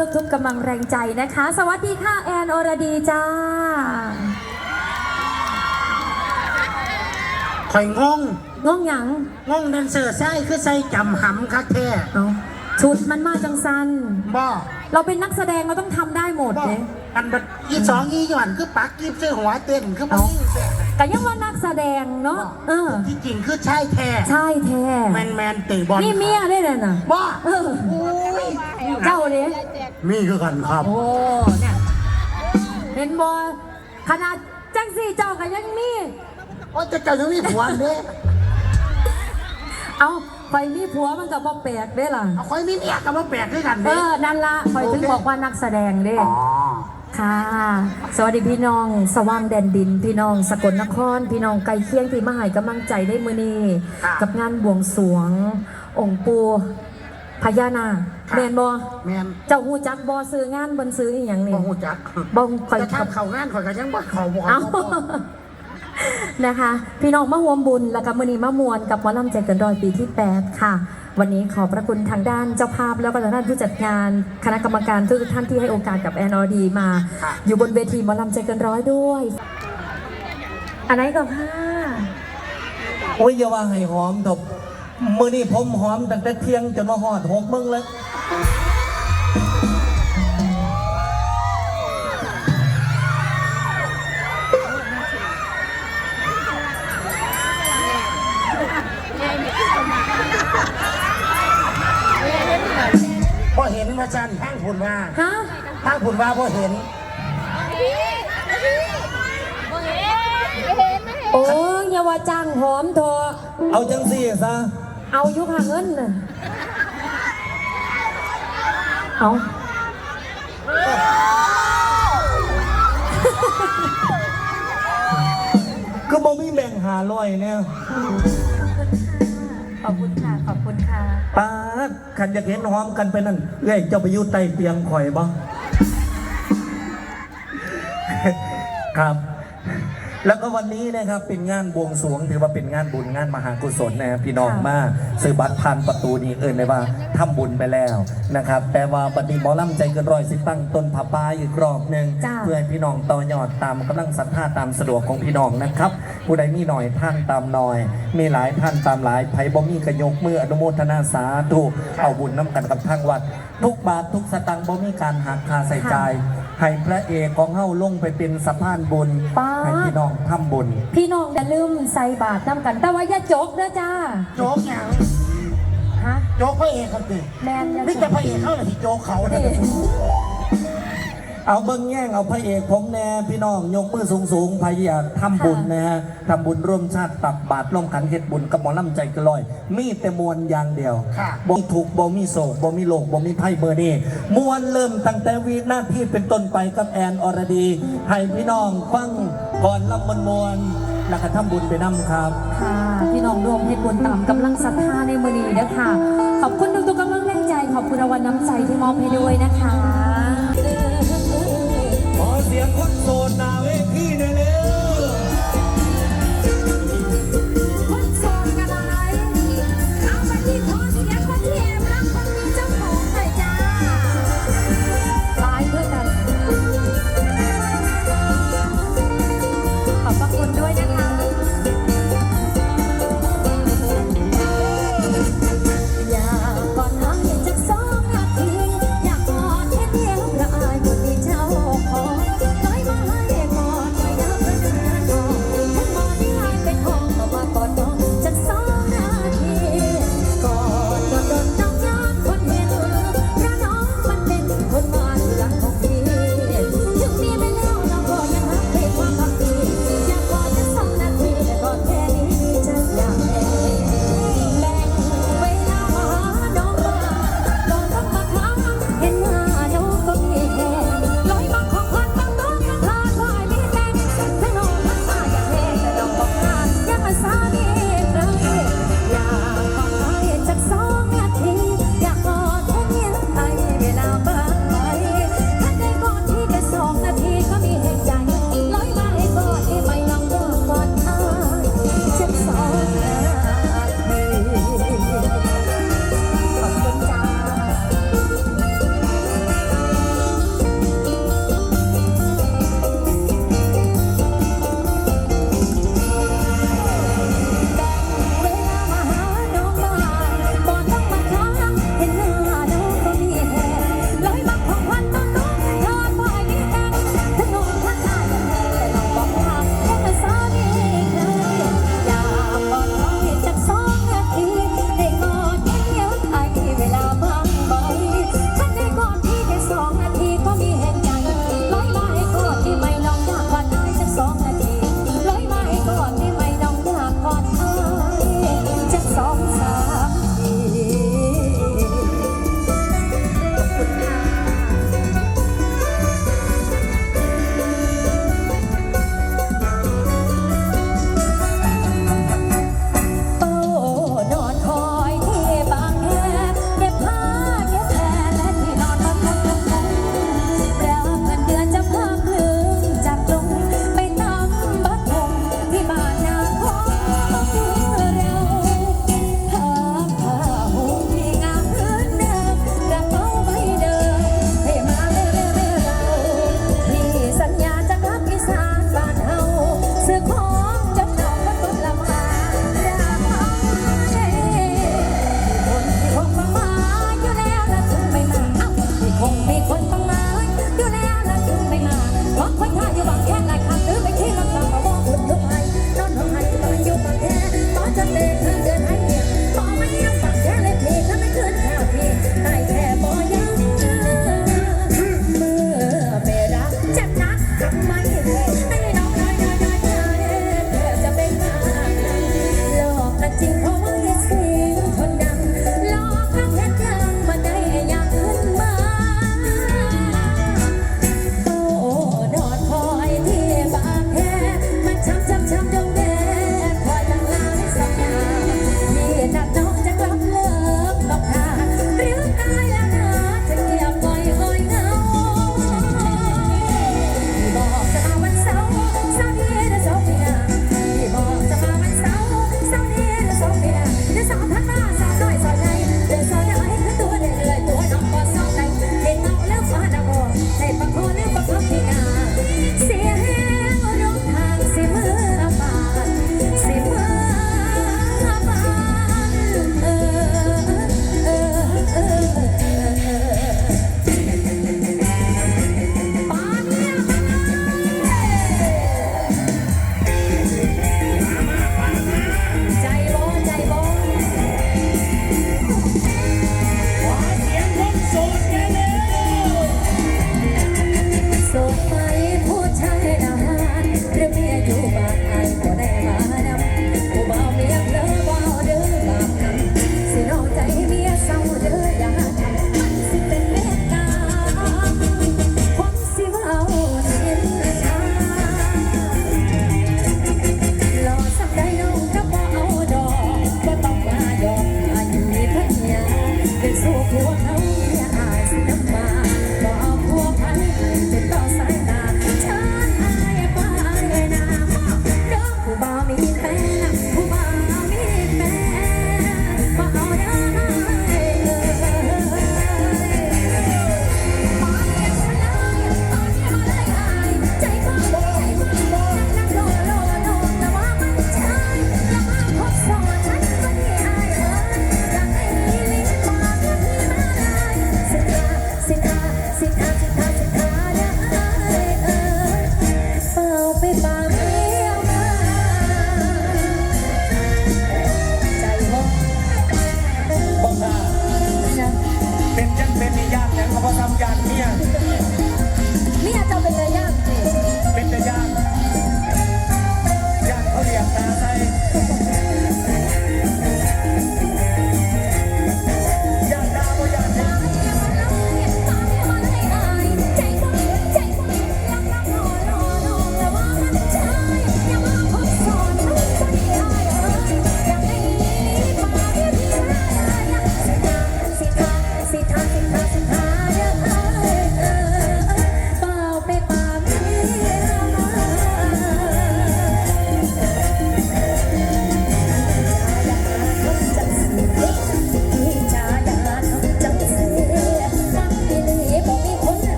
ทุกๆกำลังแรงใจนะคะ สวัสดีค่ะแอนอรดีจ้าข่อยงงงงหยังงงแดนเซอร์ใส่คือใส่จำหำคักแท้เอาชุดมันมาจังสันบ่เราเป็นนักแสดงเราต้องทำได้หมดบ่เนี่ยอันบัดอีสองอีหย่อนคือปักกีบซื้อหัวเต้นคือบ่มีแท้แต่ยั งว่านักแสดงเนาะเออ ที่จริงคือใช่แท้ใช่แท้แมนแมนเตะบอลนี่เมียได้เลยน่ะบ่เออโอ้ยเจ้าเนี่ยมีคือกันครับโอ้เนี่ยเห็นบอขนาดจังสี่เจ้ากันยังมีโอ้จะเจ้ายังมีผัวเด้เอาไฟมีผัวมันก็บ่แปลกเด้ล่ะเอาข่อยมีเมียกับมาแปลกด้วยกันเอเด้อนั่นละคอยถึงบอกว่านักแสดงเด้อ๋อ ค่ะ สวัสดีพี่น้อง สว่างแดนดิน พี่น้องสกลนคร พี่น้องไกลเคียงที่มาให้กำลังใจได้มือนี้กับงานบวงสรวง องค์ปูพญานาคแมนบอแมนเจ้าหูจักบอซื้องานบนซื้ออีหยังนี่บ่ฮู้จักบ่คอยจะขับ ทำเข้างานข่อยก็ยังบ่เข้าบ่เอานะคะ พี่น้องมาห่วมบุญและกับมือนีมามวลกับหมอลำใจเกินร้อยปีที่ 8 ค่ะ วันนี้ขอบพระคุณทางด้านเจ้าภาพแล้วก็ทางด้านผู้จัดงานคณะกรรมการทุกท่านที่ให้โอกาสกับแอนอดีมา อยู่บนเวทีหมอลำใจเกินร้อยด้วยอันไหนก็ค่ะโอ้ยอย่าว่าให้หอมดบมือนี่ผมหอมตั้งแต่เที่ยงจนมาหอดหกมึงแล้ว เห็นว่าซั่นทางพุ่นว่าฮะทางพุ่นว่าบ่เห็น โอ้ยอย่าว่าจ้างหอมเถอะเอาจังสี่ซะ เอายุคหาเงินน่ะเอาก็บ่มีแบ่งหาลอยเนี่ย ขอบคุณค่ะ ขอบคุณค่ะ ป้าดขันอยากเห็นหอมกันไปนั่นเอ้ยเจ้าไปอยู่ใต้เตียงข่อยบ่ ครับ แล้วก็วันนี้นะครับเป็นงานบวงสรวงถือว่าเป็นงานบุญงานมหากุศลนะครับพี่น้องค่ะมาซื้อบัตรผ่านประตูนี้เอินเลยว่าทำบุญไปแล้วนะครับ แต่ว่าบัดนี้หมอลำใจเกินร้อยสิตั้งต้นผาป้าอีกรอบหนึ่งจ้าเพื่อให้พี่น้องต่อยอดตามกำลังศรัทธาตามสะดวกของพี่น้องนะครับ ผู้ใดมีหน่อยท่านตามหน่อย มีหลายท่านตามหลายไผบ่มีกระยกมืออนุโมทนาสาธุเอาบุญน้ำกันกับทางวัด ทุกบาททุกสตังค์บ่มีการหักค่าใส่ใจาย ให้พระเอกของเฮาลงไปเป็นสะพานบุญป๊าดให้พี่น้องทำบุญพี่น้องอย่าลืมใส่บาตรน้ำกัน แต่ว่าอย่าจกนะจ้า โจ๊กหยังฮะ โจ๊กพระเอกครับดิแมนอย่านี่จแต่กพระเอกเขาน่ะที่โจ๊กเขาเนี่ย นี่ เอาเบิ้งแย่งเอาพระเอกผมแน่พี่น้องยกมือสูงสูงๆพยายามทำบุญนะฮะทำบุญร่วมชาติตักบาตรร่วมขันเฮ็ดบุญกับหมอลำใจกระลอย มีแต่มวลอย่างเดียวค่ะบ่มีถูกข์บ่มีโศกบ่มีโลกบ่มีไพ่เบอร์นี่มวลเริ่มตั้งแต่วินาทีเป็นต้นไปกับแอนอรดี ให้พี่น้องฟังก่อนลำมวลมวลแล้วก็ทำบุญไปนำครับ ค่ะพี่น้องรวมให้บุญตามกำลังศรัทธาในมือนี้นะคะขอบคุณทุกๆกำลังแรงใจขอบคุณรางวัลน้ำใจที่มอบให้ด้วยนะคะขอเสียงคนโสดหนาว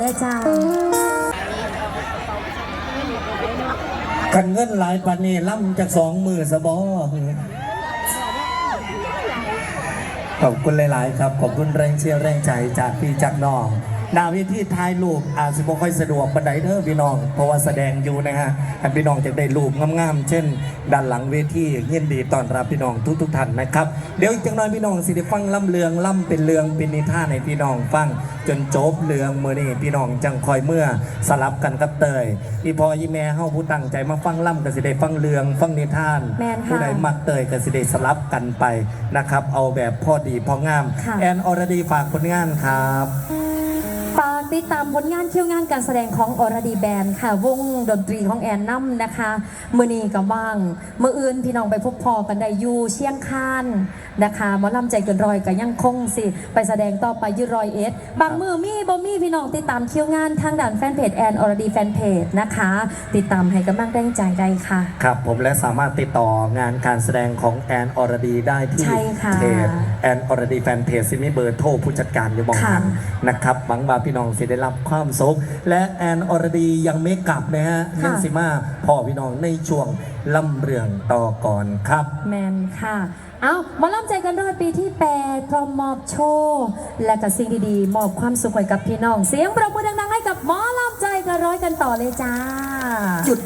ด้วยจ้ากันเงินหลายปันนี่ล่ำจากสองมือสบอขอบคุณหลาย ๆ ครับ ขอบคุณแรงเชียร์แรงใจจากพี่จากน้อง หนาเวิธีถ่ายรูปอาจจะบ่ค่อยสะดวกบันไดเด้อพี่น้อง เพราะว่าแสดงอยู่นะฮะท่านพี่น้องจะได้รูปงามๆเช่น ด้านหลังเวทียินดีต้อนรับพี่น้องทุกๆท่านนะครับเดี๋ยวอีกจังน้อยพี่น้องสิได้ฟังล่ำเลืองล่ำเป็นเลืองเป็นนิทานให้พี่น้องฟังจนจบเลืองมือนี่พี่น้องจังคอยเมื่อสลับกันกับเตยอีพออีแม่เฮาผู้ตั้งใจมาฟังล่ำก็สิได้ฟังเลืองฟังนิทานแม่นค่ะ ผู้ใดมักเตยก็สิได้สลับกันไปนะครับ เอาแบบพอดีพองาม ค่ะ แอนอรดีฝากผลงานครับ ฝากติดตามผลงานคิวงานการแสดงของอรดีแบนด์ค่ะ วงดนตรีของแอนนัมนะคะมือนีกับว่างมืออื่นพี่น้องไปพบพอกันได้อยู่เชียงคานนะคะหมอลำใจเกินรอยกับยังคงสิ ไปแสดงต่อไปอยืรอยเอสบางมือมีบ่มีพี่น้องติดตามคิวงานทางด่านแฟนเพจแอนอรดีแฟนเพจนะคะ ติดตามให้กำลังแรงใจได้ค่ะ ครับผมและสามารถติดต่องานการแสดงของแอนอรดีได้ที่ใช่ค่ะเพจแอนอรดีแฟนเพจซิมีเบอร์โทรผู้จัดการอยู่บอกค่ะกันนะครับหวังว่าพี่น้องสิได้รับความสุขและแอนอรดียังไม่กลับนะฮะยังสิมาพ่อพี่น้องในช่วงล่ำเรืองต่อก่อนครับ แมนค่ะ เอาหมาล่ำใจกันด้วยปีที่8พร้อมมอบโชว์ และกับสิ่งดีๆ มอบความสุขให้กับพี่น้อง เสียงประมือดังๆ ให้กับหมอล่ำใจกันร้อยกันต่อเลยจ้า จุด